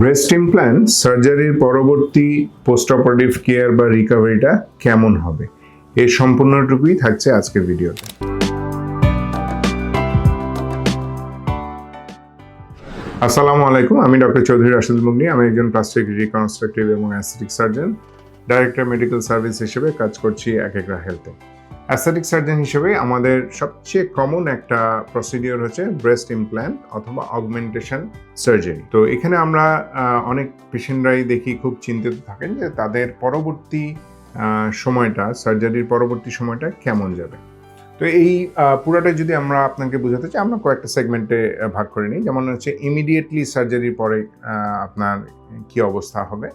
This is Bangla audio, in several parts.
ব্রেস্ট ইমপ্ল্যান্ট সার্জারির পরবর্তী পোস্ট অপারেটিভ কেয়ার বা রিকভারিটা কেমন হবে? এর সম্পূর্ণটুকুই থাকছে আজকের ভিডিওতে। আসসালামু আলাইকুম, আমি ডক্টর চৌধুরী রাশেদ মুগনি, আমি একজন প্লাস্টিক রিকনস্ট্রাকটিভ এবং aesthetic surgeon director medical service হিসেবে কাজ করছি এক একরা হেলথে অ্যাস্থেটিক সার্জন হিসেবে আমাদের সবচেয়ে কমন একটা প্রসিডিওর হচ্ছে ব্রেস্ট ইমপ্ল্যান্ট অথবা অগমেন্টেশন সার্জারি তো এখানে আমরা অনেক পেশেন্টরাই দেখি খুব চিন্তিত থাকেন যে তাদের পরবর্তী সময়টা সার্জারির পরবর্তী সময়টা কেমন যাবে। তো এই পুরোটা যদি আমরা আপনাকে বোঝাতে চাই, আমরা কয়েকটা সেগমেন্টে ভাগ করে নিই। যেমন হচ্ছে ইমিডিয়েটলি সার্জারির পরে আপনার কি অবস্থা হবে?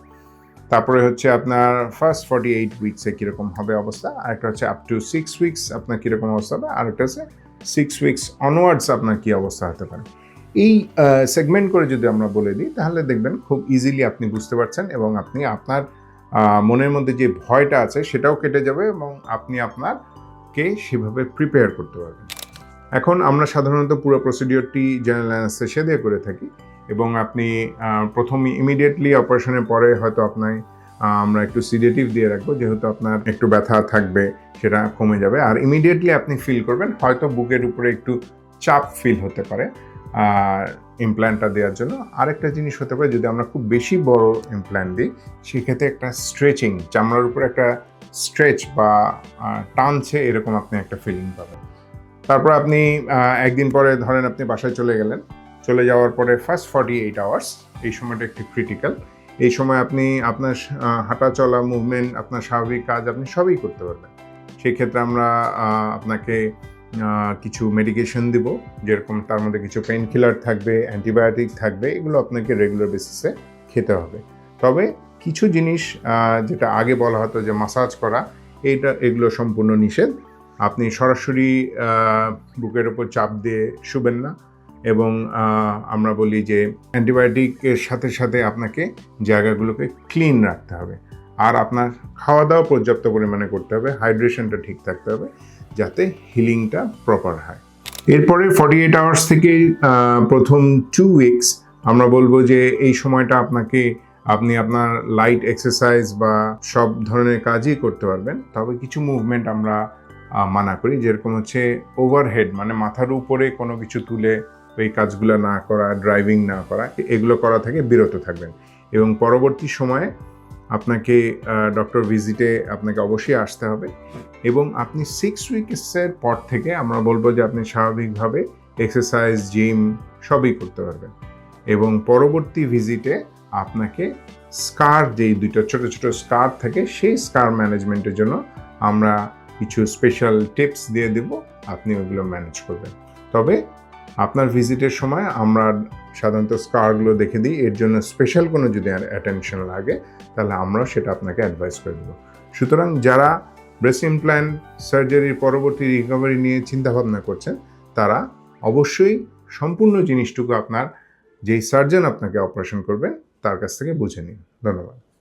তারপরে হচ্ছে আপনার ফার্স্ট ফর্টি এইট উইকসে কীরকম হবে অবস্থা, আরেকটা হচ্ছে আপ টু সিক্স উইকস আপনার কীরকম অবস্থা হবে, আরেকটা হচ্ছে সিক্স উইকস অনওয়ার্ডস আপনার কী অবস্থা হতে পারে। এই সেগমেন্ট করে যদি আমরা বলে দিই, তাহলে দেখবেন খুব ইজিলি আপনি বুঝতে পারছেন এবং আপনি আপনার মনের মধ্যে যে ভয়টা আছে সেটাও কেটে যাবে এবং আপনি আপনারকে সেভাবে প্রিপেয়ার করতে পারবেন। এখন আমরা সাধারণত পুরো প্রসিডিওরটি জেনারেল অ্যানাস্থেশিয়া দিয়ে করে থাকি। এবং আপনি প্রথম ইমিডিয়েটলি অপারেশনের পরে হয়তো আপনার আমরা একটু সিডেটিভ দিয়ে রাখব, যেহেতু আপনার একটু ব্যথা থাকবে, সেটা কমে যাবে। আর ইমিডিয়েটলি আপনি ফিল করবেন, হয়তো বুকের উপরে একটু চাপ ফিল হতে পারে, আর ইমপ্ল্যান্টটা দেওয়ার জন্য। আরেকটা জিনিস হতে পারে, যদি আমরা খুব বেশি বড় ইমপ্ল্যান্ট দিই, সেক্ষেত্রে একটা স্ট্রেচিং চামড়ার উপরে একটা স্ট্রেচ বা টানছে, এরকম আপনি একটা ফিলিং পাবেন। তারপর আপনি একদিন পরে ধরেন আপনি বাসায় চলে গেলেন চলে যাওয়ার পরে ফার্স্ট ফর্টি এইট আওয়ার্স এই সময়টা একটু ক্রিটিক্যাল এই সময় আপনি আপনার হাঁটা চলা মুভমেন্ট আপনার স্বাভাবিক কাজ আপনি সবই করতে পারবেন। সেই ক্ষেত্রে আমরা আপনাকে কিছু মেডিকেশন দিব, যেরকম তার মধ্যে কিছু পেন কিলার থাকবে অ্যান্টিবায়োটিক থাকবে, এগুলো আপনাকে রেগুলার বেসিসে খেতে হবে। তবে কিছু জিনিস যেটা আগে বলা হতো যে মাসাজ করা, এইটা, এগুলো সম্পূর্ণ নিষেধ। আপনি সরাসরি বুকের ওপর চাপ দিয়ে শুবেন না। এবং আমরা বলি যে অ্যান্টিবায়োটিকের সাথে সাথে আপনাকে জায়গাগুলোকে ক্লিন রাখতে হবে। আর আপনার খাওয়া দাওয়া পর্যাপ্ত পরিমাণে করতে হবে, হাইড্রেশনটা ঠিক থাকতে হবে, যাতে হিলিংটা প্রপার হয়। এরপরে ফর্টি এইট আওয়ার্স থেকে প্রথম টু উইকস আমরা বলব যে এই সময়টা আপনাকে, আপনি আপনার লাইট এক্সারসাইজ বা সব ধরনের কাজই করতে পারবেন। তবে কিছু মুভমেন্ট আমরা মানা করি, যেরকম হচ্ছে ওভারহেড মানে মাথার উপরে কোনো কিছু তুলে এই কাজগুলো না করা ড্রাইভিং না করা এগুলো করা থেকে বিরত থাকবেন। এবং পরবর্তী সময়ে আপনাকে ডক্টর ভিজিটে আপনাকে অবশ্যই আসতে হবে এবং আপনি সিক্স উইকসের পর থেকে আমরা বলব যে আপনি স্বাভাবিকভাবে এক্সারসাইজ জিম সবই করতে পারবেন। এবং পরবর্তী ভিজিটে আপনাকে স্কার যেই দুইটা ছোট ছোট স্কার থাকে সেই স্কার ম্যানেজমেন্টের জন্য আমরা কিছু স্পেশাল টিপস দিয়ে দেব, আপনি ওগুলো ম্যানেজ করবেন। তবে আপনার ভিজিটের সময় আমরা সাধারণত স্কারগুলো দেখে দিই। এর জন্য স্পেশাল কোনো যদি অ্যাটেনশন লাগে, তাহলে আমরা সেটা আপনাকে অ্যাডভাইস করে দেবো। সুতরাং যারা ব্রেস্ট ইমপ্ল্যান্ট সার্জারির পরবর্তী রিকভারি নিয়ে চিন্তাভাবনা করছেন, তারা অবশ্যই সম্পূর্ণ জিনিসটুকু আপনার যেই সার্জন আপনাকে অপারেশন করবেন তার কাছ থেকে বুঝে নিন। ধন্যবাদ।